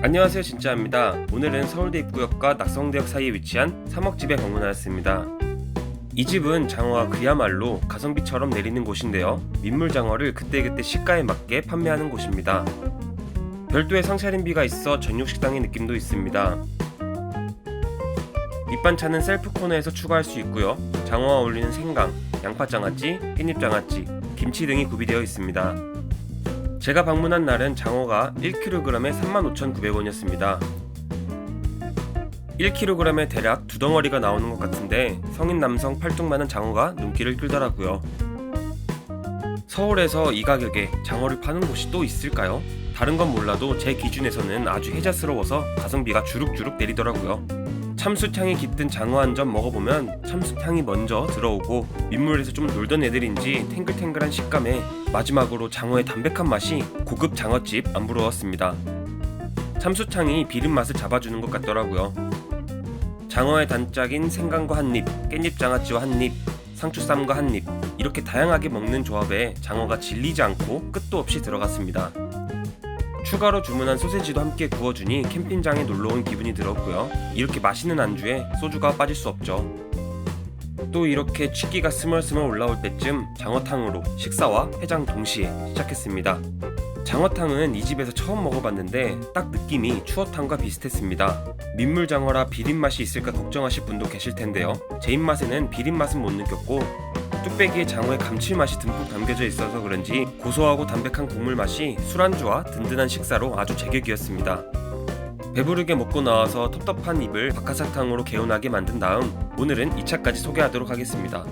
안녕하세요 진짜입니다. 오늘은 서울대 입구역과 낙성대역 사이에 위치한 3억집에 방문하였습니다. 이 집은 장어가 그야말로 가성비처럼 내리는 곳인데요. 민물 장어를 그때그때 시가에 맞게 판매하는 곳입니다. 별도의 상차림비가 있어 전용 식당의 느낌도 있습니다. 밑반찬은 셀프 코너에서 추가할 수 있고요. 장어와 어울리는 생강, 양파장아찌, 깻잎장아찌, 김치 등이 구비되어 있습니다. 제가 방문한 날은 장어가 1kg에 35,900원이었습니다. 1kg에 대략 두 덩어리가 나오는 것 같은데 성인 남성 팔뚝만한 장어가 눈길을 끌더라고요. 서울에서 이 가격에 장어를 파는 곳이 또 있을까요? 다른 건 몰라도 제 기준에서는 아주 혜자스러워서 가성비가 주룩주룩 내리더라고요. 참숯향이 깃든 장어 한 점 먹어보면 참숯향이 먼저 들어오고 민물에서 좀 놀던 애들인지 탱글탱글한 식감에 마지막으로 장어의 담백한 맛이 고급 장어집 안 부러웠습니다. 참숯향이 비린 맛을 잡아주는 것 같더라고요. 장어의 단짝인 생강과 한 입, 깻잎 장아찌와 한 입, 상추쌈과 한 입, 이렇게 다양하게 먹는 조합에 장어가 질리지 않고 끝도 없이 들어갔습니다. 추가로 주문한 소세지도 함께 구워주니 캠핑장에 놀러온 기분이 들었고요. 이렇게 맛있는 안주에 소주가 빠질 수 없죠. 또 이렇게 취기가 스멀스멀 올라올 때쯤 장어탕으로 식사와 해장 동시에 시작했습니다. 장어탕은 이 집에서 처음 먹어봤는데 딱 느낌이 추어탕과 비슷했습니다. 민물장어라 비린 맛이 있을까 걱정하실 분도 계실 텐데요. 제 입맛에는 비린 맛은 못 느꼈고 뚝배기에 장어의 감칠맛이 듬뿍 담겨져 있어서 그런지 고소하고 담백한 국물 맛이 술안주와 든든한 식사로 아주 제격이었습니다. 배부르게 먹고 나와서 텁텁한 입을 박하사탕으로 개운하게 만든 다음 오늘은 2차까지 소개하도록 하겠습니다.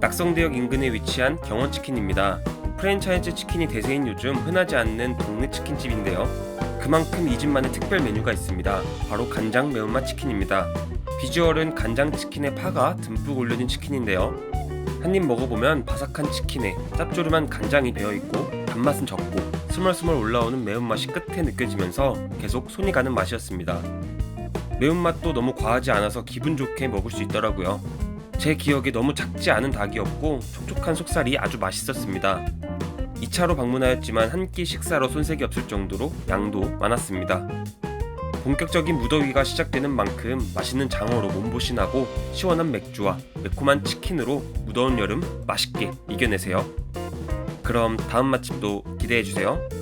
낙성대역 인근에 위치한 경원치킨입니다. 프랜차이즈 치킨이 대세인 요즘 흔하지 않는 동네 치킨집인데요. 그만큼 이 집만의 특별 메뉴가 있습니다. 바로 간장 매운맛 치킨입니다. 비주얼은 간장 치킨에 파가 듬뿍 올려진 치킨인데요. 한 입 먹어보면 바삭한 치킨에 짭조름한 간장이 배어있고 단맛은 적고 스멀스멀 올라오는 매운맛이 끝에 느껴지면서 계속 손이 가는 맛이었습니다. 매운맛도 너무 과하지 않아서 기분 좋게 먹을 수 있더라고요. 제 기억에 너무 작지 않은 닭이었고 촉촉한 속살이 아주 맛있었습니다. 2차로 방문하였지만 한 끼 식사로 손색이 없을 정도로 양도 많았습니다. 본격적인 무더위가 시작되는 만큼 맛있는 장어로 몸보신하고 시원한 맥주와 매콤한 치킨으로 무더운 여름 맛있게 이겨내세요. 그럼 다음 맛집도 기대해주세요.